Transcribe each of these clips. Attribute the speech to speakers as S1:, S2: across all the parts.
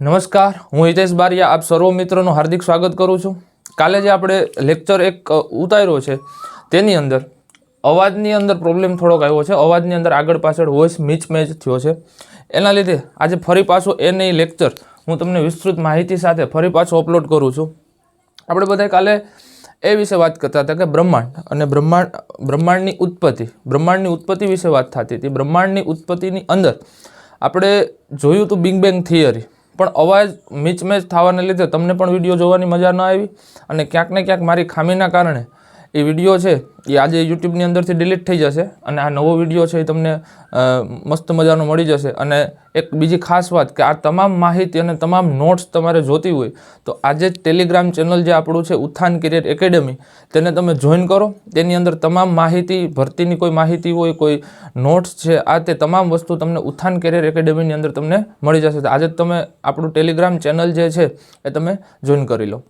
S1: નમસ્કાર, હું હિતેશ બારિયા, આપ સર્વ મિત્રોનું હાર્દિક સ્વાગત કરું છું. કાલે જે આપણે લેક્ચર એક ઉતાર્યો છે, તેની અંદર, અવાજની અંદર પ્રોબ્લેમ થોડોક આવ્યો છે. અવાજની અંદર આગળ પાછળ વોઇસ મિચમેચ થયો છે. એના લીધે આજે ફરી પાછો એ નહીં લેક્ચર હું તમને વિસ્તૃત માહિતી સાથે ફરી પાછો અપલોડ કરું છું. આપણે બધા કાલે એ વિશે વાત કરતા હતા કે બ્રહ્માંડ અને બ્રહ્માંડ, બ્રહ્માંડની ઉત્પત્તિ બ્રહ્માંડની ઉત્પત્તિ વિશે વાત થતી હતી. બ્રહ્માંડની ઉત્પત્તિની અંદર આપણે જોયું હતું બિગ બેંગ થિયરી પણ અવાજ મિચમેચ થવાને લીધે તમને પણ વીડિયો જોવાની મજા ન આવી અને ક્યાંક ને ક્યાંક મારી ખામીના કારણે એ વીડિયો છે, એ આજે યુટ્યુબની અંદરથી ડિલીટ થઈ જશે અને આ નવો વીડિયો છે એ તમને મસ્ત મજાનો મળી જશે. અને એક બીજી ખાસ વાત કે આ તમામ માહિતી અને તમામ નોટ્સ તમારે જોતી હોય, તો આજે ટેલિગ્રામ ચેનલ જે આપણું છે, ઉત્થાન કેરિયર એકેડમી તેને તમે જોઈન કરો. તેની અંદર તમામ માહિતી, ભરતીની કોઈ માહિતી હોય, કોઈ નોટ્સ છે, આ તે તમામ વસ્તુ તમને ઉત્થાન કેરિયર એકેડમીની અંદર તમને મળી જશે. આજે તમે આપણું ટેલિગ્રામ ચેનલ જે છે, એ તમે જોઈન કરી લો.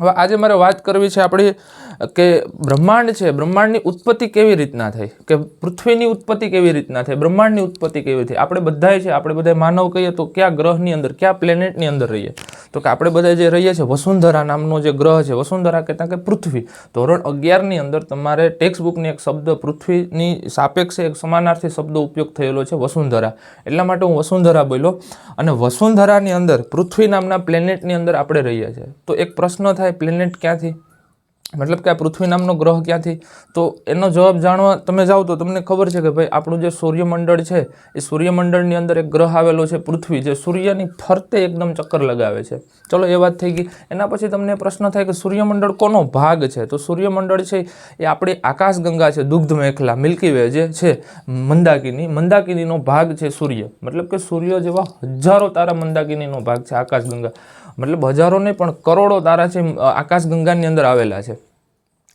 S1: હવે આજે મારે વાત કરવી છે આપણી કે બ્રહ્માંડ છે, બ્રહ્માંડની ઉત્પત્તિ કેવી રીતના થઈ? કે પૃથ્વીની ઉત્પત્તિ કેવી રીતના થઈ? બ્રહ્માંડની ઉત્પત્તિ કેવી થઈ? આપણે બધાય છે, આપણે બધા માનવ કહીએ તો કયા ગ્રહની અંદર, કયા પ્લેનેટની અંદર રહીએ? તો કે આપણે બધા જે રહીએ છીએ, વસુંધરા નામનો જે ગ્રહ છે, વસુંધરા કહેતા કે પૃથ્વી. ધોરણ અગિયારની અંદર તમારે ટેક્સ્ટ બુકની એક શબ્દ, પૃથ્વીની સાપેક્ષે એક સમાનાર્થી શબ્દ ઉપયોગ થયેલો છે, વસુંધરા. એટલા માટે હું વસુંધરા બોલ્યો. અને વસુંધરાની અંદર, પૃથ્વી નામના પ્લેનેટની અંદર આપણે રહીએ છીએ. તો એક પ્રશ્ન થાય, પ્લેનેટ ક્યાંથી? મતલબ કે આ પૃથ્વી નામનો ગ્રહ ક્યાંથી? તો એનો જવાબ જાણવા તમે જાઓ તો તમને ખબર છે કે ભાઈ આપણું જે સૂર્યમંડળ છે, એ સૂર્યમંડળની અંદર એક ગ્રહ આવેલો છે પૃથ્વી, જે સૂર્યની ફરતે એકદમ ચક્કર લગાવે છે. ચલો એ વાત થઈ ગઈ. એના પછી તમને પ્રશ્ન થાય કે સૂર્યમંડળ કોનો ભાગ છે? તો સૂર્યમંડળ છે, એ આપણી આકાશગંગા છે, દુગ્ધ મેખલા, મિલ્કી વે જે છે, મંદાકિની. મંદાકિનીનો ભાગ છે સૂર્ય. મતલબ કે સૂર્ય જેવા હજારો તારા મંદાકિનીનો ભાગ છે આકાશગંગા. મતલબ હજારો નહીં પણ કરોડો તારા છે આકાશગંગાની અંદર આવેલા છે.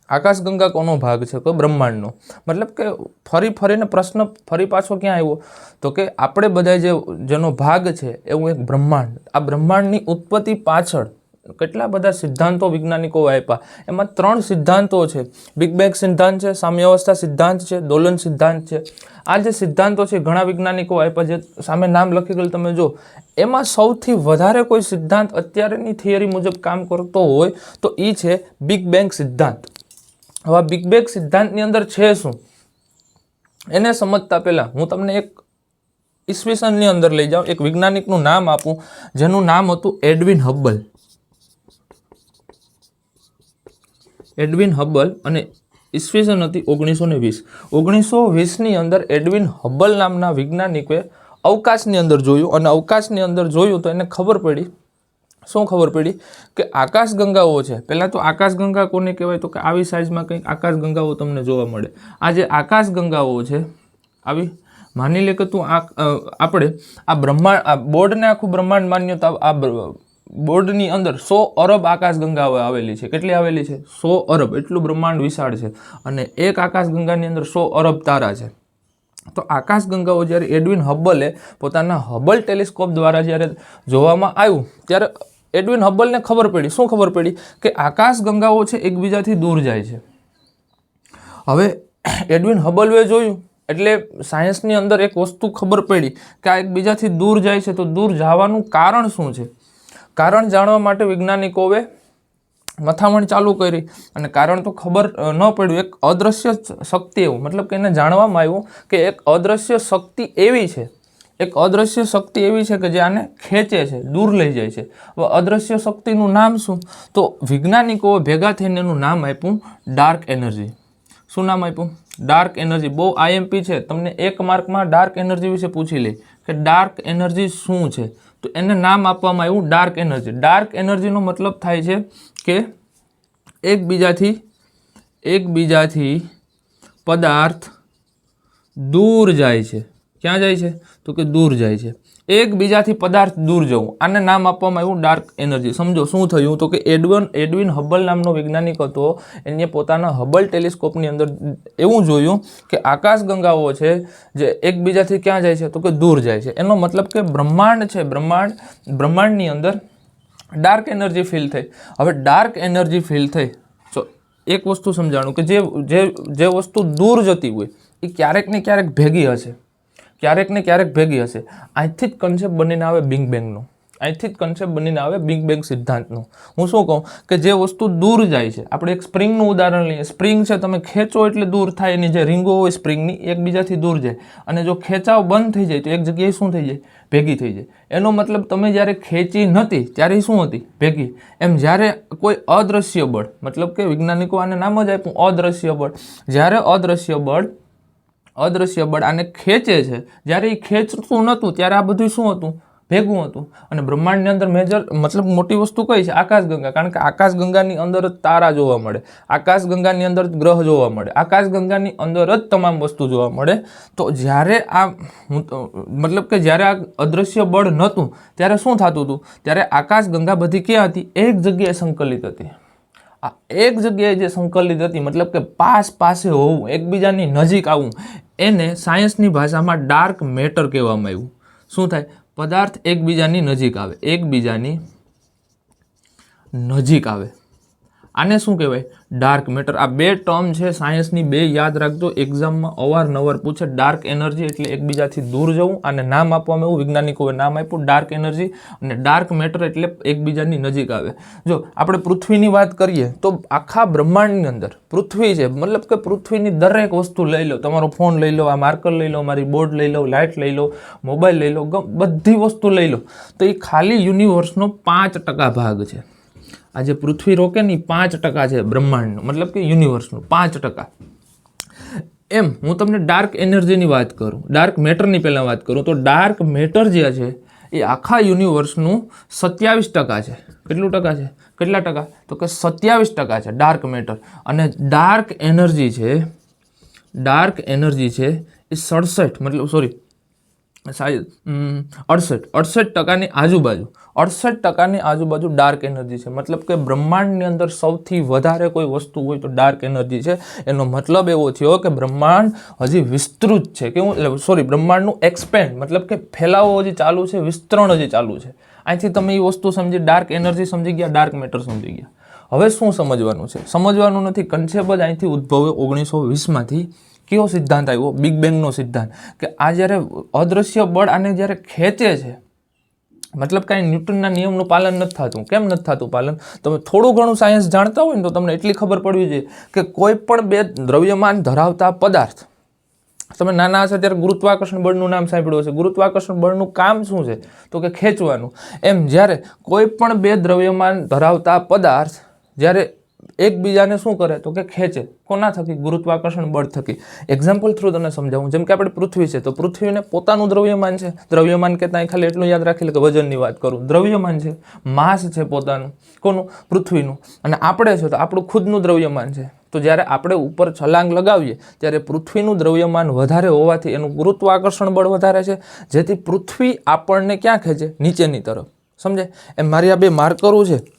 S1: આકાશગંગા કોનો ભાગ છે? તો બ્રહ્માંડનો. મતલબ કે ફરી ફરીને પ્રશ્ન ફરી પાછો ક્યાં આવ્યો? તો કે આપણે બધા જે, જેનો ભાગ છે, એવું એક બ્રહ્માંડ. આ બ્રહ્માંડની ઉત્પત્તિ પાછળ કેટલા બધા સિદ્ધાંતો વૈજ્ઞાનિકો આપ્યા એમાં ત્રણ સિદ્ધાંતો છે. બિગ બેગ સિદ્ધાંત છે, સામ્યાવસ્થા સિદ્ધાંત છે, દોલન સિદ્ધાંત છે. આ જે સિદ્ધાંતો છે, ઘણા વૈજ્ઞાનિકો આપ્યા જે સામે નામ લખી ગયેલું તમે જો એમાં સૌથી વધારે કોઈ સિદ્ધાંત અત્યારેની થિયરી મુજબ કામ કરતો હોય તો એ છે બિગ બેંગ સિદ્ધાંત. હવે બિગ બેંગ સિદ્ધાંતની અંદર છે શું? એને સમજતા પહેલાં હું તમને એક ઈસવીસનની અંદર લઈ જાઉં, એક વૈજ્ઞાનિકનું નામ આપું, જેનું નામ હતું એડવિન હબ્બલ એડવિન હબ્બલ અને ઈસવીસન હતી ઓગણીસો ને વીસ. ઓગણીસો વીસની અંદર એડવિન હબ્બલ નામના વૈજ્ઞાનિકે અવકાશની અંદર જોયું અને અવકાશની અંદર જોયું તો એને ખબર પડી. શું ખબર પડી? કે આકાશગંગાઓ છે. પહેલાં તો આકાશગંગા કોને કહેવાય? તો કે આવી સાઇઝમાં કંઈક આકાશગંગાઓ તમને જોવા મળે. આ જે આકાશગંગાઓ છે. આવી માની લે કે તું આ આપણે આ બ્રહ્માંડ, આ બોર્ડને આખું બ્રહ્માંડ માન્યતા, આ બ્ર- બોર્ડની અંદર સો અરબ આકાશગંગાઓ આવેલી છે. કેટલી આવેલી છે? સો અરબ. એટલું બ્રહ્માંડ વિશાળ છે. અને એક આકાશગંગાની અંદર સો અરબ તારા છે. તો આકાશગંગાઓ જ્યારે એડવિન હબ્બલે પોતાના હબલ ટેલિસ્કોપ દ્વારા જ્યારે જોવામાં આવ્યું, ત્યારે એડવિન હબ્બલને ખબર પડી. શું ખબર પડી? કે આકાશગંગાઓ છે એકબીજાથી દૂર જાય છે. હવે એડવિન હબલવે જોયું, એટલે સાયન્સની અંદર એક વસ્તુ ખબર પડી કે આ એકબીજાથી દૂર જાય છે. તો દૂર જવાનું કારણ શું છે? કારણ જાણવા માટે વૈજ્ઞાનિકોએ મથામણ ચાલુ કરી અને કારણ તો ખબર ન પડ્યું. એક અદૃશ્ય શક્તિ એવું, મતલબ કે એને જાણવામાં આવ્યું કે એક અદૃશ્ય શક્તિ એવી છે. એક અદૃશ્ય શક્તિ એવી છે કે જે આને ખેંચે છે, દૂર લઈ જાય છે. હવે અદૃશ્ય શક્તિનું નામ શું? તો વૈજ્ઞાનિકોએ ભેગા થઈને એનું નામ આપ્યું ડાર્ક એનર્જી. શું નામ આપ્યું? Dark energy. બહુ આઈએમપી છે. તમને એક માર્કમાં ડાર્ક એનર્જી વિશે પૂછી લે કે ડાર્ક એનર્જી શું છે? તો એને નામ આપવામાં આવ્યું ડાર્ક એનર્જી ડાર્ક એનર્જીનો મતલબ થાય છે કે એકબીજાથી એકબીજાથી પદાર્થ દૂર જાય છે. ક્યાં જાય છે? તો કે દૂર જાય છે. એકબીજાથી પદાર્થ દૂર જવું. આને નામ આપવામાં આવ્યું ડાર્ક એનર્જી સમજો, શું થયું? તો કે એડવન એડવિન હબલ નામનો વૈજ્ઞાનિક હતો. એને પોતાના હબલ ટેલિસ્કોપની અંદર એવું જોયું કે આકાશગંગાઓ છે જે એકબીજાથી ક્યાં જાય છે? તો કે દૂર જાય છે. એનો મતલબ કે બ્રહ્માંડ છે. બ્રહ્માંડ બ્રહ્માંડની અંદર ડાર્ક એનર્જી ફીલ થઈ. હવે ડાર્ક એનર્જી ફીલ થઈ. તો એક વસ્તુ સમજાણું કે જે જે વસ્તુ દૂર જતી હોય, એ ક્યારેક ને ક્યારેક ભેગી હશે. ક્યારેક ને ક્યારેક ભેગી હશે. અહીંથી જ કન્સેપ્ટ બનીને આવે બિગ બેંગનો અહીંથી જ કન્સેપ્ટ બનીને આવે બિગ બેંગ સિદ્ધાંતનો હું શું કહું? કે જે વસ્તુ દૂર જાય છે. આપણે એક સ્પ્રિંગનું ઉદાહરણ લઈએ. સ્પ્રિંગ છે, તમે ખેંચો એટલે દૂર થાય. એની જે રીંગો હોય સ્પ્રિંગની એકબીજાથી દૂર જાય. અને જો ખેંચાવ બંધ થઈ જાય, તો એક જગ્યાએ શું થઈ જાય? ભેગી થઈ જાય. એનો મતલબ તમે જ્યારે ખેંચી નહોતી ત્યારે શું હતી? ભેગી. એમ જ્યારે કોઈ અદૃશ્ય બળ, મતલબ કે વૈજ્ઞાનિકો આને નામ જ આપ્યું અદૃશ્ય બળ. જ્યારે અદૃશ્ય બળ અદૃશ્ય બળ આને ખેંચે છે. જ્યારે એ ખેંચતું નહોતું, ત્યારે આ બધું શું હતું? ભેગું હતું. અને બ્રહ્માંડની અંદર મેજર મતલબ મોટી વસ્તુ કઈ છે? આકાશગંગા. કારણ કે આકાશગંગાની અંદર જ તારા જોવા મળે. આકાશગંગાની અંદર જ ગ્રહ જોવા મળે. આકાશગંગાની અંદર જ તમામ વસ્તુ જોવા મળે. તો જ્યારે આ મતલબ કે જ્યારે આ અદૃશ્ય બળ નહોતું, ત્યારે શું થતું હતું? ત્યારે આકાશગંગા બધી ક્યાં હતી? એક જગ્યાએ સંકલિત હતી. આ એક જગ્યાએ જે સંકલિત હતી, મતલબ કે પાસ પાસે હોવું, એકબીજાની નજીક આવવું, એને સાયન્સની ભાષામાં ડાર્ક મેટર કહેવામાં આવ્યું. શું થાય? પદાર્થ એકબીજાની નજીક આવે, એકબીજાની નજીક આવે. આને શું કહેવાય? ડાર્ક મેટર આ બે ટર્મ છે સાયન્સની બે યાદ રાખજો. એક્ઝામમાં અવારનવાર પૂછે ડાર્ક એનર્જી એટલે એકબીજાથી દૂર જવું અને નામ આપવામાં એવું, વૈજ્ઞાનિકોએ નામ આપ્યું ડાર્ક એનર્જી અને ડાર્ક મેટર એટલે એકબીજાની નજીક આવે. જો આપણે પૃથ્વીની વાત કરીએ, તો આખા બ્રહ્માંડની અંદર પૃથ્વી છે, મતલબ કે પૃથ્વીની દરેક વસ્તુ લઈ લો. તમારો ફોન લઈ લો, આ માર્કર લઈ લો, મારી બોર્ડ લઈ લો લાઇટ લઈ લો મોબાઈલ લઈ લો બધી વસ્તુ લઈ લો. તો એ ખાલી યુનિવર્સનો પાંચ ટકા ભાગ છે. આ જે પૃથ્વી રોકે ને પાંચ ટકા છે બ્રહ્માંડનું. મતલબ કે યુનિવર્સનું, પાંચ ટકા. એમ, હું તમને ડાર્ક એનર્જીની વાત કરું, ડાર્ક મેટરની પહેલાં વાત કરું, તો ડાર્ક મેટર જે છે, એ આખા યુનિવર્સનું સત્યાવીસ ટકા છે. કેટલું ટકા છે? કેટલા ટકા? તો કે સત્યાવીસ ટકા છે ડાર્ક મેટર. અને ડાર્ક એનર્જી છે, ડાર્ક એનર્જી છે, એ સડસઠ, મતલબ સોરી સાહેબ અડસઠ અડસઠ ટકાની આજુબાજુ, અડસઠ ટકાની આજુબાજુ ડાર્ક એનર્જી છે. મતલબ કે બ્રહ્માંડની અંદર સૌથી વધારે કોઈ વસ્તુ હોય તો ડાર્ક એનર્જી છે. એનો મતલબ એવો થયો કે બ્રહ્માંડ હજી વિસ્તૃત છે. કેવું એટલે સોરી બ્રહ્માંડનું એક્સપેન્ડ મતલબ કે ફેલાવો હજી ચાલુ છે, વિસ્તરણ હજી ચાલુ છે. અહીંથી તમે એ વસ્તુ સમજી ડાર્ક એનર્જી સમજી ગયા ડાર્ક મેટર સમજી ગયા. હવે શું સમજવાનું છે? સમજવાનું નથી કન્સેપ્ટ જ અહીંથી ઉદ્ભવ્યો ઓગણીસો વીસમાંથી કયો સિદ્ધાંત આવ્યો? બિગ બેંગનો સિદ્ધાંત. કે આ જ્યારે અદૃશ્ય બળ આને જ્યારે ખેંચે છે, મતલબ કાંઈ ન્યૂટનના નિયમનું પાલન નથી થતું. કેમ નથી થતું પાલન? તમે થોડું ઘણું સાયન્સ જાણતા હોય ને તો તમને એટલી ખબર પડવી જોઈએ કે કોઈ પણ બે દ્રવ્યમાન ધરાવતા પદાર્થ. તમે નાના હશે ત્યારે ગુરુત્વાકર્ષણ બળનું નામ સાંભળ્યું હશે. ગુરુત્વાકર્ષણ બળનું કામ શું છે? તો કે ખેંચવાનું. એમ જ્યારે કોઈ પણ બે દ્રવ્યમાન ધરાવતા પદાર્થ જ્યારે એકબીજાને શું કરે તો કે ખેંચે. કોના થકી? ગુરુત્વાકર્ષણ બળ થકી. એક્ઝામ્પલ થ્રુ તમને સમજાવું. જેમ કે આપણે પૃથ્વી છે, તો પૃથ્વીને પોતાનું દ્રવ્યમાન છે. દ્રવ્યમાન કે ત્યાં ખાલી એટલું યાદ રાખી કે વજનની વાત કરું. દ્રવ્યમાન છે, માસ છે પોતાનું. કોનું? પૃથ્વીનું. અને આપણે છે તો આપણું ખુદનું દ્રવ્યમાન છે. તો જ્યારે આપણે ઉપર છલાંગ લગાવીએ, ત્યારે પૃથ્વીનું દ્રવ્યમાન વધારે હોવાથી એનું ગુરુત્વાકર્ષણ બળ વધારે છે. જેથી પૃથ્વી આપણને ક્યાં ખેંચે? નીચેની તરફ. સમજે એમ મારી આ બે માર્કરો છે.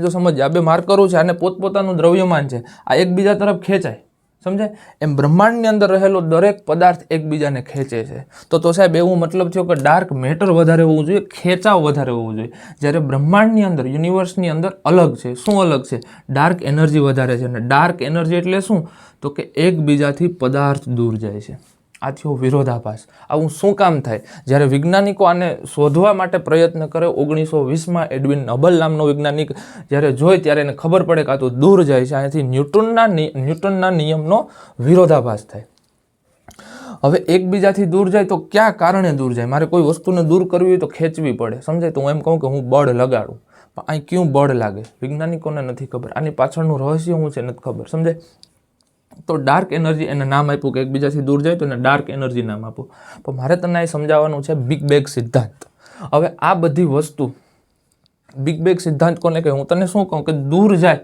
S1: જો સમજ આ બે માર્કરો છે અને પોતપોતાનું દ્રવ્યમાન છે, આ એકબીજા તરફ ખેંચાય. સમજે એમ બ્રહ્માંડની અંદર રહેલો દરેક પદાર્થ એકબીજાને ખેંચે છે. તો તો સાહેબ, એવું મતલબ થયો કે ડાર્ક મેટર વધારે હોવું જોઈએ, ખેંચાવ વધારે હોવું જોઈએ. જ્યારે બ્રહ્માંડની અંદર યુનિવર્સની અંદર અલગ છે. શું અલગ છે? ડાર્ક એનર્જી વધારે છે. અને ડાર્ક એનર્જી એટલે શું? તો કે એકબીજાથી પદાર્થ દૂર જાય છે. આ થયો વિરોધાભાસ. આવું શું કામ થાય? જ્યારે વૈજ્ઞાનિકો આને શોધવા માટે પ્રયત્ન કરે, ઓગણીસો વીસમાં એડવિન નબલ નામનો વૈજ્ઞાનિક જ્યારે જોઈ ત્યારે એને ખબર પડે કે તો દૂર જાય છે. અહીંયાથી ન્યૂટનના ન્યૂટનના નિયમનો વિરોધાભાસ થાય. હવે એકબીજાથી દૂર જાય તો ક્યાં કારણે દૂર જાય? મારે કોઈ વસ્તુને દૂર કરવી હોય તો ખેંચવી પડે. સમજાય? તો હું એમ કહું કે હું બળ લગાડું. પણ અહીં ક્યું બળ લાગે? વૈજ્ઞાનિકોને નથી ખબર. આની પાછળનું રહસ્ય શું છે? નથી ખબર. સમજાય? તો ડાર્ક એનર્જી એને નામ આપ્યું કે એકબીજાથી દૂર જાય તો એને ડાર્ક એનર્જી નામ આપો. પણ મારે તને એ સમજાવવાનું છે બિગ બેગ સિદ્ધાંત. હવે આ બધી વસ્તુ બિગ બેગ સિદ્ધાંત કોને કહે? હું તને શું કહું કે દૂર જાય.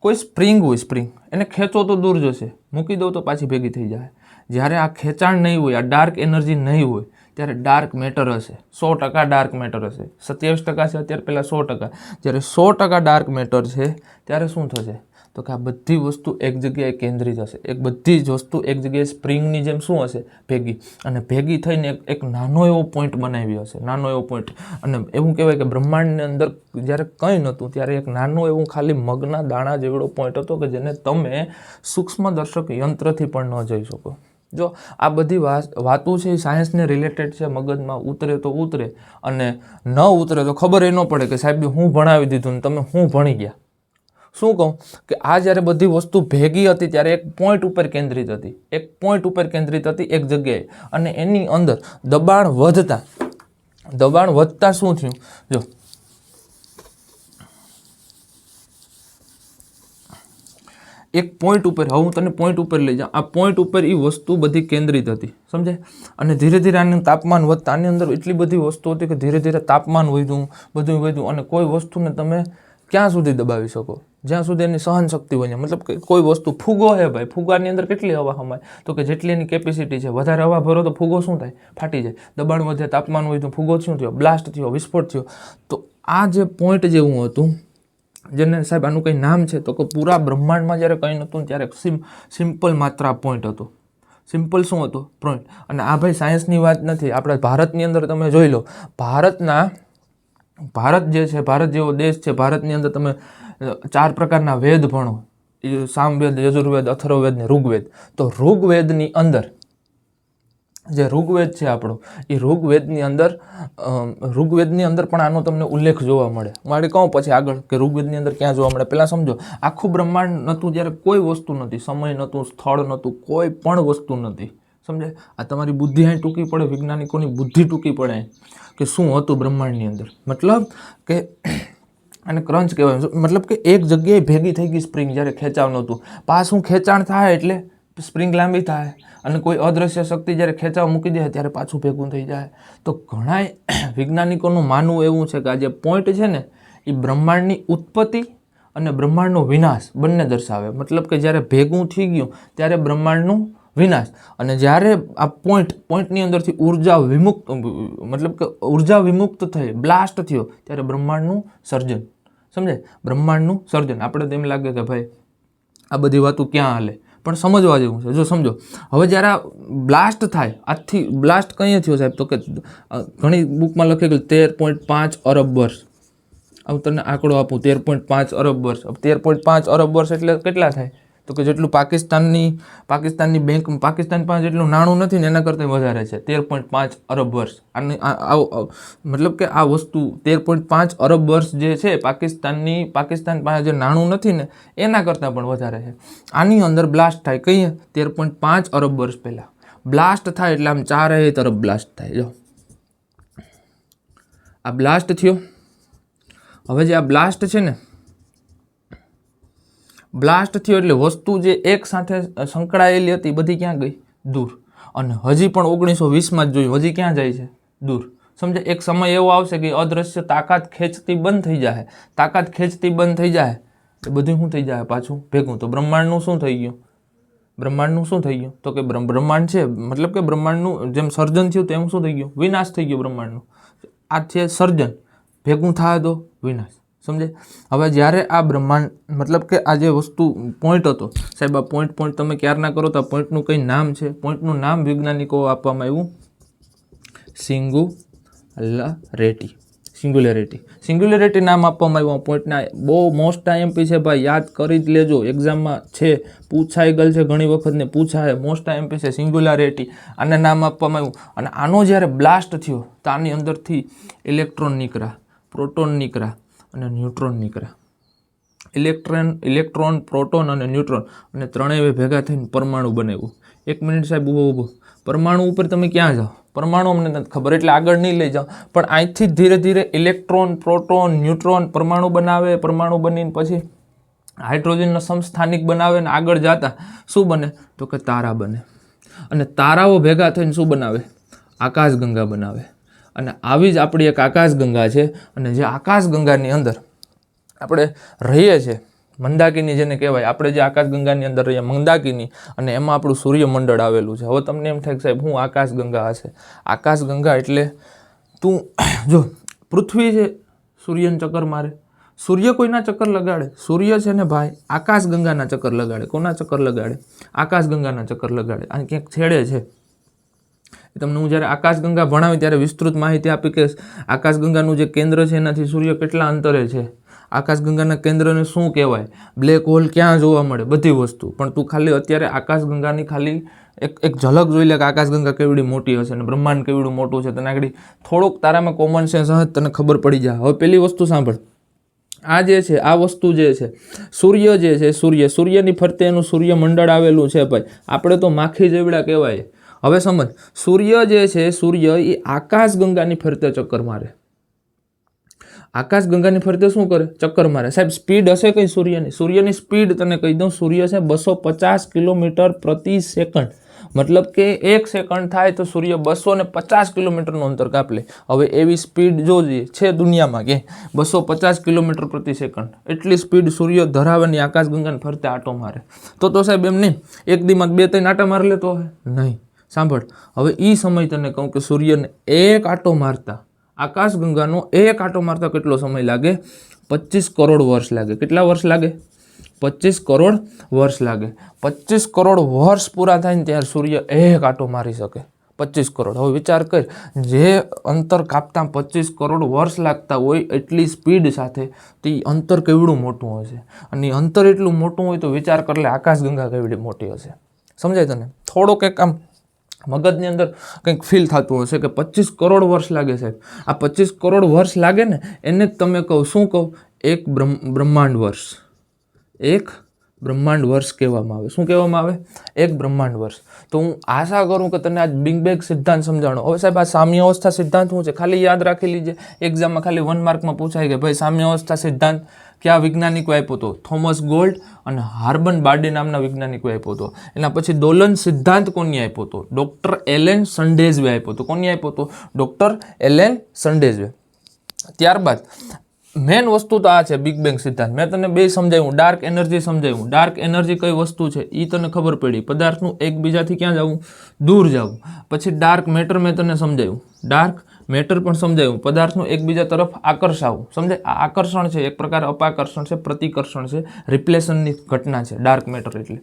S1: કોઈ સ્પ્રિંગ હોય સ્પ્રિંગ એને ખેંચો તો દૂર જશે. મૂકી દો તો પાછી ભેગી થઈ જાય. જ્યારે આ ખેંચાણ નહીં હોય, આ ડાર્ક એનર્જી નહીં હોય, ત્યારે ડાર્ક મેટર હશે. સો ટકા ડાર્ક મેટર હશે. સત્યાવીસ ટકા છે, અત્યારે પહેલાં સો ટકા. જ્યારે સો ટકા ડાર્ક મેટર છે, ત્યારે શું થશે? તો કે આ બધી વસ્તુ એક જગ્યાએ કેન્દ્રિત હશે. એક બધી જ વસ્તુ એક જગ્યાએ સ્પ્રિંગની જેમ શું હશે? ભેગી. અને ભેગી થઈને એક નાનો એવો પોઈન્ટ બનાવ્યો હશે. નાનો એવો પોઈન્ટ અને એવું કહેવાય કે બ્રહ્માંડની અંદર જ્યારે કંઈ નહોતું, ત્યારે એક નાનો એવું ખાલી મગના દાણા જેવડો પોઈન્ટ હતો કે જેને તમે સૂક્ષ્મદર્શક યંત્રથી પણ ન જોઈ શકો. જો આ બધી વાતો છે એ સાયન્સને રિલેટેડ છે, મગજમાં ઉતરે તો ઉતરે અને ન ઉતરે તો ખબર એ ન પડે કે સાહેબ હું ભણાવી દીધું ને તમે હું ભણી ગયા. શું કહું? કે આ જ્યારે બધી વસ્તુ ભેગી હતી ત્યારે એક પોઈન્ટ ઉપર કેન્દ્રિત હતી. એક પોઈન્ટ ઉપર કેન્દ્રિત હતી એક જગ્યાએ. અને એની અંદર દબાણ વધતા. દબાણ વધતા શું થયું? જો. એક પોઈન્ટ ઉપર, હવે હું તને પોઈન્ટ ઉપર લઈ જાઉં. આ પોઈન્ટ ઉપર એ વસ્તુ બધી કેન્દ્રિત હતી. સમજાય? અને ધીરે ધીરે આનું તાપમાન વધતા. આની અંદર એટલી બધી વસ્તુ હતી કે ધીરે ધીરે તાપમાન વધ્યું બધું વધ્યું. અને કોઈ વસ્તુને તમે ક્યાં સુધી દબાવી શકો? જ્યાં સુધી એની સહન શક્તિ બને. મતલબ કે કોઈ વસ્તુ ફૂગો છે ભાઈ ફુગાની અંદર કેટલી હવા હમાય? તો કે જેટલી એની કેપેસિટી છે, વધારે હવા ભરો તો ફૂગો શું થાય? ફાટી જાય. દબાણ વધે, તાપમાન હોય તો ફૂગો શું થયો? બ્લાસ્ટ થયો, વિસ્ફોટ થયો. તો આ જે પોઈન્ટ જેવું હતું, જેને સાહેબ આનું કંઈ નામ છે? તો કે પૂરા બ્રહ્માંડમાં જ્યારે કંઈ નહોતું ત્યારે સિમ સિમ્પલ માત્ર આ પોઈન્ટ હતો. સિમ્પલ શું હતું? પોઈન્ટ અને આ ભાઈ સાયન્સની વાત નથી. આપણા ભારતની અંદર તમે જોઈ લો. ભારતના ભારત જે છે, ભારત જેવો દેશ છે, ભારતની અંદર તમે ચાર પ્રકારના વેદ ભણો. સામવેદ, યજુર્વેદ, અથર્વવેદ ને ઋગ્વેદ. તો ઋગ્વેદની અંદર, જે ઋગ્વેદ છે આપણો, એ ઋગ્વેદની અંદર ઋગ્વેદની અંદર પણ આનો તમને ઉલ્લેખ જોવા મળે. મારે કહું પછી આગળ કે ઋગ્વેદની અંદર ક્યાં જોવા મળે. પહેલાં સમજો, આખું બ્રહ્માંડ નહોતું, જ્યારે કોઈ વસ્તુ નહોતી. સમય નહોતું, સ્થળ નહોતું, કોઈ પણ વસ્તુ નથી સમજે? આ તમારી બુદ્ધિ અહીં ટૂંકી પડે, વૈજ્ઞાનિકોની બુદ્ધિ ટૂંકી પડે કે શું હતું બ્રહ્માંડની અંદર? મતલબ કે અને ક્રંચ કહેવાય. મતલબ કે એક જગ્યાએ ભેગી થઈ ગઈ સ્પ્રિંગ જ્યારે ખેંચાવ નહોતું. પાછું ખેંચાણ થાય એટલે સ્પ્રિંગ લાંબી થાય અને કોઈ અદ્રશ્ય શક્તિ જ્યારે ખેંચાવ મૂકી દે ત્યારે પાછું ભેગું થઈ જાય. તો ઘણાય વૈજ્ઞાનિકોનું માનવું એવું છે કે આ જે પોઈન્ટ છે ને, એ બ્રહ્માંડની ઉત્પત્તિ અને બ્રહ્માંડનો વિનાશ બંને દર્શાવે. મતલબ કે જ્યારે ભેગું થઈ ગયું, ત્યારે બ્રહ્માંડનું વિનાશ. અને જ્યારે આ પોઈન્ટ પોઈન્ટની અંદરથી ઊર્જા વિમુક્ત, મતલબ કે ઊર્જા વિમુક્ત થઈ બ્લાસ્ટ થયો, ત્યારે બ્રહ્માંડનું સર્જન. સમજે બ્રહ્માંડનું સર્જન. આપણે તેમ લાગે કે ભાઈ, આ બધી વાતો ક્યાં હાલે? પણ સમજવા જેવું છે. જો સમજો, હવે જ્યારે આ બ્લાસ્ટ થાય, આજથી બ્લાસ્ટ કંઈ થયો સાહેબ, તો કે ઘણી બુકમાં લખી કે તેર પોઈન્ટ પાંચ અરબ વર્ષ. હવે તને આંકડો આપું, તેર પોઈન્ટ પાંચ અરબ વર્ષ. તેર પોઈન્ટ પાંચ અરબ વર્ષ એટલે કેટલા થાય? તો કે જેટલું પાકિસ્તાનની પાકિસ્તાનની બેંક પાકિસ્તાન પાસે જેટલું નાણું નથી ને એના કરતાં વધારે છે. તેર પોઈન્ટ પાંચ અરબ વર્ષ. આની મતલબ કે આ વસ્તુ તેર પોઈન્ટ પાંચ અરબ વર્ષ જે છે પાકિસ્તાનની, પાકિસ્તાન પાસે જે નાણું નથી ને એના કરતાં પણ વધારે છે. આની અંદર બ્લાસ્ટ થાય. કહીએ, તેર પોઈન્ટ પાંચ અરબ વર્ષ પહેલાં. બ્લાસ્ટ થાય એટલે આમ ચારેય તરફ બ્લાસ્ટ થાય. જો. આ બ્લાસ્ટ થયો. હવે જે આ બ્લાસ્ટ છે ને બ્લાસ્ટ થયો એટલે વસ્તુ જે એક સાથે સંકળાયેલી હતી બધી ક્યાં ગઈ? દૂર. અને હજી પણ ઓગણીસો વીસમાં જ જોયું, હજી ક્યાં જાય છે? દૂર. સમજે, એક સમય એવો આવશે કે અદ્રશ્ય તાકાત ખેંચતી બંધ થઈ જાય તાકાત ખેંચતી બંધ થઈ જાય એ બધું શું થઈ જાય પાછું? ભેગું. તો બ્રહ્માંડનું શું થઈ ગયું? બ્રહ્માંડનું શું થઈ ગયું? તો કે બ્રહ્માંડ છે. મતલબ કે બ્રહ્માંડનું, જેમ સર્જન થયું તેમ શું થઈ ગયું? વિનાશ થઈ ગયો બ્રહ્માંડનું. આ છે સર્જન. ભેગું થાય તો વિનાશ. સમજે? હવે જ્યારે આ બ્રહ્માંડ, મતલબ કે આ જે વસ્તુ પોઈન્ટ હતો, સાહેબ, આ પોઈન્ટ પોઈન્ટ તમે ક્યારના કરો તો આ પોઈન્ટનું કંઈ નામ છે? પોઈન્ટનું નામ વૈજ્ઞાનિકો આપવામાં આવ્યું. સિંગુલારિટી. સિંગ્યુલેરિટી સિંગ્યુલેરિટી નામ આપવામાં આવ્યું. પોઈન્ટના બહુ મોસ્ટ આઈએમપી છે ભાઈ, યાદ કરી જ લેજો. એક્ઝામમાં છે, પૂછાઈ ગયેલ છે ઘણી વખત ને પૂછાય. મોસ્ટ આઈએમપી છે સિંગ્યુલારિટી આને નામ આપવામાં આવ્યું. અને આનો જ્યારે બ્લાસ્ટ થયો, તો આની અંદરથી ઇલેક્ટ્રોન નીકળ્યા પ્રોટોન નીકળ્યા. અને ન્યુટ્રોન નીકળે. ઇલેક્ટ્રોન ઇલેક્ટ્રોન, પ્રોટોન અને ન્યુટ્રોન અને ત્રણેય ભેગા થઈને પરમાણુ બનાવ્યું. એક મિનિટ સાહેબ ઊભો ઊભો. પરમાણુ ઉપર તમે ક્યાં જાઓ? પરમાણુ અમને નથી ખબર, એટલે આગળ નહીં લઈ જાઓ. પણ અહીંથી ધીરે ધીરે ઇલેક્ટ્રોન, પ્રોટોન, ન્યુટ્રોન પરમાણુ બનાવે, પરમાણુ બનીને પછી હાઇડ્રોજનનો સમસ્થાનિક બનાવે ને આગળ જતા શું બને? તો કે તારા બને. અને તારાઓ ભેગા થઈને શું બનાવે? આકાશગંગા બનાવે. અને આવી જ આપણી એક આકાશગંગા છે અને જે આકાશગંગાની અંદર આપણે રહીએ છીએ, મંદાકિની જેને કહેવાય, આપણે જે આકાશગંગાની અંદર રહીએ, મંદાકિની, અને એમાં આપણું સૂર્યમંડળ આવેલું છે. હવે તમને એમ થાય સાહેબ, હું આકાશગંગા હશે? આકાશગંગા એટલે તું, જો, પૃથ્વી છે સૂર્યને ચક્કર મારે, સૂર્ય કોઈના ચક્કર લગાડે? સૂર્ય છે ને ભાઈ, આકાશગંગાના ચક્કર લગાડે. કોના ચક્કર લગાડે? આકાશગંગાના ચક્કર લગાડે. અને ક્યાંક છેડે છે. એ તમને હું જ્યારે આકાશગંગા ભણાવી ત્યારે વિસ્તૃત માહિતી આપી કે આકાશગંગાનું જે કેન્દ્ર છે, એનાથી સૂર્ય કેટલા અંતરે છે? આકાશગંગાના કેન્દ્રને શું કહેવાય? બ્લેક હોલ ક્યાં જોવા મળે? બધી વસ્તુ. પણ તું ખાલી અત્યારે આકાશગંગાની ખાલી એક એક ઝલક જોઈ લે કે આકાશગંગા કેવડી મોટી હશે અને બ્રહ્માંડ કેવડું મોટું છે. તને આગળ થોડોક તારામાં કોમન સેન્સ હશે તને ખબર પડી જાય. હવે પેલી વસ્તુ સાંભળ. આ જે છે, આ વસ્તુ જે છે, સૂર્ય જે છે, સૂર્ય. સૂર્યની ફરતે એનું સૂર્યમંડળ આવેલું છે ભાઈ. આપણે તો માખી જેવડા કહેવાય. હવે સમજ, સૂર્ય જે છે, સૂર્ય એ આકાશગંગાની ફરતે ચક્કર મારે. આકાશગંગાની ફરતે શું કરે? ચક્કર મારે. સાહેબ, સ્પીડ હશે કંઈ સૂર્યની? સૂર્યની સ્પીડ તને કહી દઉં, સૂર્ય છે બસો પચાસ કિલોમીટર પ્રતિ સેકન્ડ. મતલબ કે એક સેકન્ડ થાય તો સૂર્ય બસો ને પચાસ કિલોમીટરનું અંતર કાપ. લે હવે એવી સ્પીડ જોજે છે દુનિયામાં કે બસો પચાસ કિલોમીટર પ્રતિ સેકન્ડ, એટલી સ્પીડ સૂર્ય ધરાવવાની આકાશગંગાને ફરતે આટો મારે. તો તો સાહેબ એમ નહીં, એક દીમાં બે ત્રણ આટા મારી લેતો હોય? નહીં. સાંભળ, હવે એ સમય તને કહું કે સૂર્યને એક આટો મારતા, આકાશગંગાનો એક આટો મારતા કેટલો સમય લાગે? પચીસ કરોડ વર્ષ લાગે. કેટલા વર્ષ લાગે? પચીસ કરોડ વર્ષ લાગે. પચીસ કરોડ વર્ષ પૂરા થાય ને ત્યારે સૂર્ય એક આટો મારી શકે. પચીસ કરોડ. હવે વિચાર કર, જે અંતર કાપતા પચીસ કરોડ વર્ષ લાગતા હોય એટલી સ્પીડ સાથે, તે અંતર કેવડું મોટું હશે? અને અંતર એટલું મોટું હોય તો વિચાર કરલે આકાશગંગા કેવડી મોટી હશે. સમજાય તને? થોડોક એક આમ મગજની અંદર કંઈક ફીલ થતું હશે કે પચીસ કરોડ વર્ષ લાગે સાહેબ. આ પચીસ કરોડ વર્ષ લાગે ને, એને જ તમે કહો, શું કહો? એક બ્રહ્મ, બ્રહ્માંડ વર્ષ. એક બ્રહ્માંડ વર્ષ કહેવામાં આવે. શું કહેવામાં આવે? એક બ્રહ્માંડ વર્ષ. તો હું આશા કરું કે તને આજ બિગ બેગ સિદ્ધાંત સમજાણો. હવે સાહેબ, આ સામ્યાવસ્થા સિદ્ધાંત શું છે? ખાલી યાદ રાખી લીજે. એક્ઝામમાં ખાલી વન માર્કમાં પૂછાય કે ભાઈ સામ્ય અવસ્થા કયા વૈજ્ઞાનિકો આપ્યો હતો થોમસ ગોલ્ડ અને હાર્બન બાર્ડે નામના વૈજ્ઞાનિકો આપ્યો હતો એના પછી દોલન સિદ્ધાંત કોની આપ્યો હતો ડૉક્ટર એલેન સંડેઝવે આપ્યો હતો કોની આપ્યો હતો ડૉક્ટર એલેન સંડેઝવે. ત્યારબાદ, મેન વસ્તુ તો આ છે બિગ બેંગ સિદ્ધાંત. મેં તને બે સમજાવ્યું ડાર્ક એનર્જી સમજાવ્યું ડાર્ક એનર્જી કઈ વસ્તુ છે? એ તને ખબર પડી. પદાર્થનું એકબીજાથી ક્યાં જવું? દૂર જવું. પછી ડાર્ક મેટર મેં તને સમજાવ્યું ડાર્ક મેટર પણ સમજાવ્યું પદાર્થનું એકબીજા તરફ આકર્ષાવું. સમજાય આ આકર્ષણ છે, એક પ્રકાર અપાકર્ષણ છે, પ્રતિકર્ષણ છે રિપ્લેશનની ઘટના છે ડાર્ક મેટર એટલે.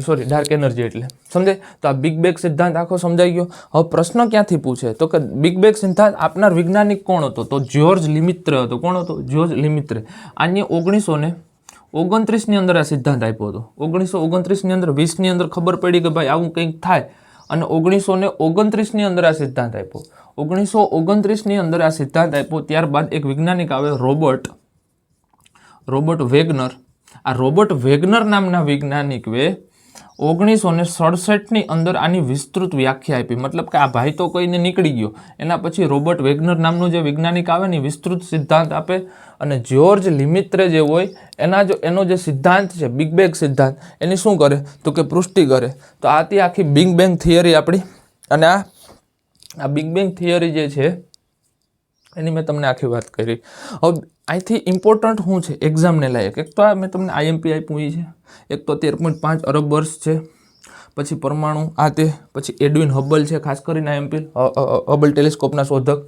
S1: સોરી ડાર્ક એનર્જી એટલે. સમજાય તો આ બિગ બેગ સિદ્ધાંત આખો સમજાઈ ગયો. હવે પ્રશ્ન ક્યાંથી પૂછે? તો કે બિગ બેગ સિદ્ધાંત આપનાર વૈજ્ઞાનિક કોણ હતો? તો જ્યોર્જ લિમિત્ર હતો. કોણ હતો? જ્યોર્જ લિમિત્રે. આને ઓગણીસો ને ઓગણત્રીસની અંદર આ સિદ્ધાંત આપ્યો હતો. ઓગણીસો ઓગણત્રીસની અંદર, વીસની અંદર ખબર પડી કે ભાઈ આવું કંઈક થાય. અને ઓગણીસો ને ઓગણત્રીસની અંદર આ સિદ્ધાંત આપ્યો. ઓગણીસો ઓગણત્રીસની અંદર આ સિદ્ધાંત આપ્યો ત્યારબાદ એક વૈજ્ઞાનિક આવે, રોબર્ટ રોબર્ટ વેગનર. આ રોબર્ટ વેગનર નામના વૈજ્ઞાનિકે ઓગણીસો ને સડસઠની અંદર આની વિસ્તૃત વ્યાખ્યા આપી. મતલબ કે આ ભાઈ તો કોઈને નીકળી ગયો. એના પછી રોબર્ટ વેગનર નામનું જે વૈજ્ઞાનિક આવે ને વિસ્તૃત સિદ્ધાંત આપે. અને જ્યોર્જ લિમિત્રે જે હોય, એના જો એનો જે સિદ્ધાંત છે, બિગ બેગ સિદ્ધાંત, એની શું કરે? તો કે પુષ્ટિ કરે. તો આ તે આખી બિગ બેંગ થિયરી આપણી. અને આ આ બિગ બેંગ થિયરી જે છે, એની મેં તમને આખી વાત કરી. હવે અહીંથી ઇમ્પોર્ટન્ટ શું છે? એક્ઝામને લાયક. એક તો આ મેં તમને આઈએમપી આપ્યું એ છે. એક તો તેર પોઈન્ટ પાંચ અરબ વર્ષ છે. પછી પરમાણુ, આ તે. પછી એડવિન હબલ છે, ખાસ કરીને આઈએમપી હબલ ટેલિસ્કોપના શોધક.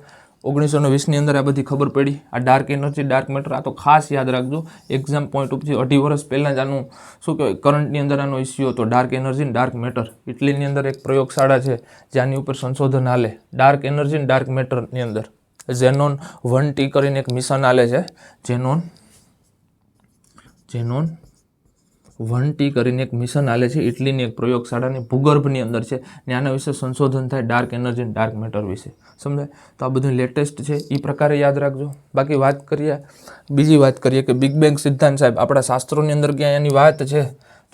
S1: ઓગણીસો ને વીસની અંદર આ બધી ખબર પડી. આ ડાર્ક એનર્જી ડાર્ક મેટર આ તો ખાસ યાદ રાખજો. એક્ઝામ પોઈન્ટ ઉપરથી અઢી વર્ષ પહેલાં જ આનું, શું કહેવાય કરંટની અંદર આનો ઇસ્યુ હતો. ડાર્ક એનર્જી ડાર્ક મેટર ઇટલીની અંદર એક પ્રયોગશાળા છે, જેની ઉપર સંશોધન હાલે. ડાર્ક એનર્જી અને ડાર્ક મેટરની અંદર. ઝેનોન વન ટી કરીને એક મિશન આલે છે. ઝેનોન ઝેનોન વન ટી કરીને એક મિશન આલે છે. ઇટલીની એક પ્રયોગશાળાની ભૂગર્ભની અંદર છે ને આના વિશે સંશોધન થાય ડાર્ક એનર્જી ડાર્ક મેટર વિશે. સમજાય? તો આ બધું લેટેસ્ટ છે. એ પ્રકારે યાદ રાખજો. બાકી વાત કરીએ, બીજી વાત કરીએ કે બિગ બેંગ સિદ્ધાંત સાહેબ, આપણા શાસ્ત્રોની અંદર ક્યાંય એની વાત છે?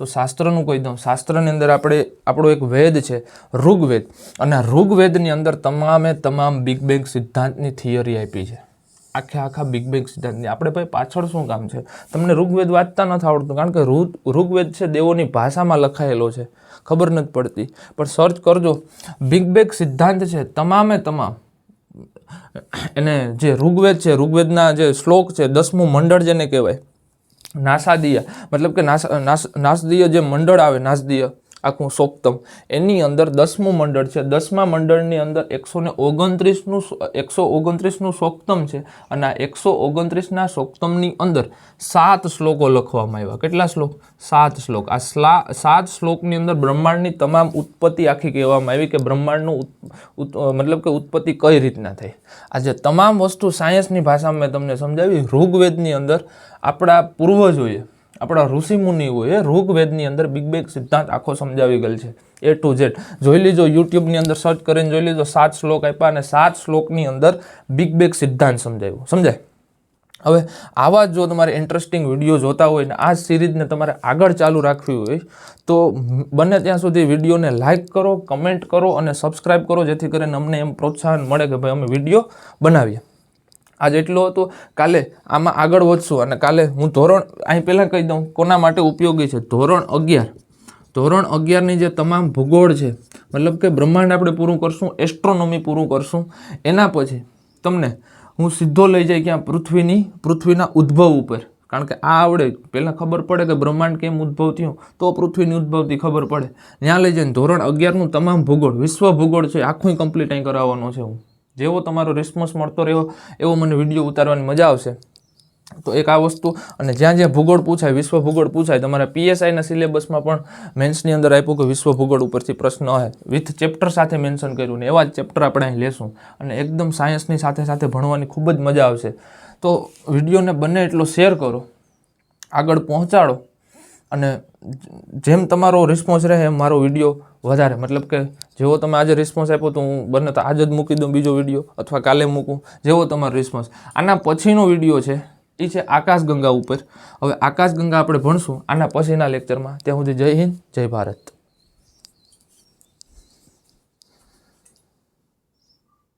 S1: તો શાસ્ત્રનું કહી દઉં. શાસ્ત્રની અંદર આપણે, આપણો એક વેદ છે, ઋગ્વેદ. અને ઋગ્વેદની અંદર તમામે તમામ બિગ બેંગ સિદ્ધાંતની થિયરી આપી છે. આખે આખા બિગ બેંગ સિદ્ધાંતની. આપણે ભાઈ પાછળ શું કામ છે? તમને ઋગ્વેદ વાંચતા નથી આવડતું, કારણ કે ઋગ્વેદ છે, દેવોની ભાષામાં લખાયેલો છે. ખબર નથી પડતી. પણ સર્ચ કરજો. બિગ બેંગ સિદ્ધાંત છે, તમામે તમામ. એને જે ઋગ્વેદ છે, ઋગ્વેદના જે શ્લોક છે, દસમું મંડળ જેને કહેવાય નાસાદીય. મતલબ કે નાસ નાસ નાસદીય જે મંડળ આવે નાસદીય આખું સોક્તમ. એની અંદર દસમું મંડળ છે. દસમા મંડળની અંદર એકસો ને ઓગણત્રીસનું એકસો ઓગણત્રીસનું સોક્તમ છે અને આ એકસો ઓગણત્રીસના સોક્તમની અંદર સાત શ્લોકો લખવામાં આવ્યા. કેટલા શ્લોક? સાત શ્લોક. આ સ્લા, સાત શ્લોકની અંદર બ્રહ્માંડની તમામ ઉત્પત્તિ આખી કહેવામાં આવી કે બ્રહ્માંડનું મતલબ કે ઉત્પત્તિ કઈ રીતના થઈ? આ જે તમામ વસ્તુ સાયન્સની ભાષામાં મેં તમને સમજાવી, ઋગ્વેદની અંદર આપણા પૂર્વજોએ આપણા ઋષિ મુનિઓએ ઋગ્વેદની અંદર બિગ બેગ સિદ્ધાંત આખો સમજાવી ગયેલ છે એ ટુ ઝેડ જોઈ લીજો યુટ્યુબની અંદર સર્ચ કરીને જોઈ લીજો, સાત શ્લોક આપ્યા અને સાત શ્લોકની અંદર બિગ બેગ સિદ્ધાંત સમજાવ્યું. સમજાય? હવે આવા જો તમારે ઇન્ટરેસ્ટિંગ વીડિયો જોતા હોય ને આ સિરીઝને તમારે આગળ ચાલુ રાખવી હોય, તો બને ત્યાં સુધી વિડીયોને લાઇક કરો કમેન્ટ કરો અને સબસ્ક્રાઈબ કરો, જેથી કરીને અમને એમ પ્રોત્સાહન મળે કે ભાઈ અમે વીડિયો બનાવીએ. આજ એટલું હતું, કાલે આમાં આગળ વધશું અને કાલે હું ધોરણ અહીં પહેલાં કહી દઉં, કોના માટે ઉપયોગી છે? ધોરણ અગિયાર. ધોરણ અગિયારની જે તમામ ભૂગોળ છે, મતલબ કે બ્રહ્માંડ આપણે પૂરું કરશું, એસ્ટ્રોનોમી પૂરું કરશું, એના પછી તમને હું સીધો લઈ જાય ક્યાં? પૃથ્વીની, પૃથ્વીના ઉદ્ભવ ઉપર. કારણ કે આ આવડે. પહેલાં ખબર પડે કે બ્રહ્માંડ કેમ ઉદ્ભવ થયું, તો પૃથ્વીની ઉદ્ભવથી ખબર પડે. ત્યાં લઈ જઈને ધોરણ અગિયારનું તમામ ભૂગોળ, વિશ્વ ભૂગોળ છે આખું કમ્પ્લીટ અહીં કરાવવાનો છે હું. જેવો તમારો રિસ્પોન્સ મળતો રહ્યો, એવો મને વીડિયો ઉતારવાની મજા આવશે. તો એક આ વસ્તુ, અને જ્યાં જ્યાં ભૂગોળ પૂછાય, વિશ્વ ભૂગોળ પૂછાય, તમારા પીએસઆઈના સિલેબસમાં પણ મેન્સની અંદર આપ્યું કે વિશ્વ ભૂગોળ ઉપરથી પ્રશ્ન હોય વિથ ચેપ્ટર સાથે મેન્શન કર્યું ને એવા જ ચેપ્ટર આપણે અહીં લેશું. અને એકદમ સાયન્સની સાથે સાથે ભણવાની ખૂબ જ મજા આવશે. તો વિડીયોને બને એટલો શેર કરો. આગળ પહોંચાડો. અને જેમ તમારો રિસ્પોન્સ રહે એમ મારો વીડિયો વધારે. મતલબ કે જેવો તમે આજે રિસ્પોન્સ આપ્યો તો હું બને તો આજ જ મૂકી દઉં બીજો વીડિયો અથવા કાલે મૂકું. જેવો તમારો રિસ્પોન્સ આના પછીનો વીડિયો છે એ છે આકાશગંગા ઉપર. હવે આકાશગંગા આપણે ભણશું. આના પછીના લેક્ચરમાં ત્યાં સુધી જય હિન્દ, જય ભારત.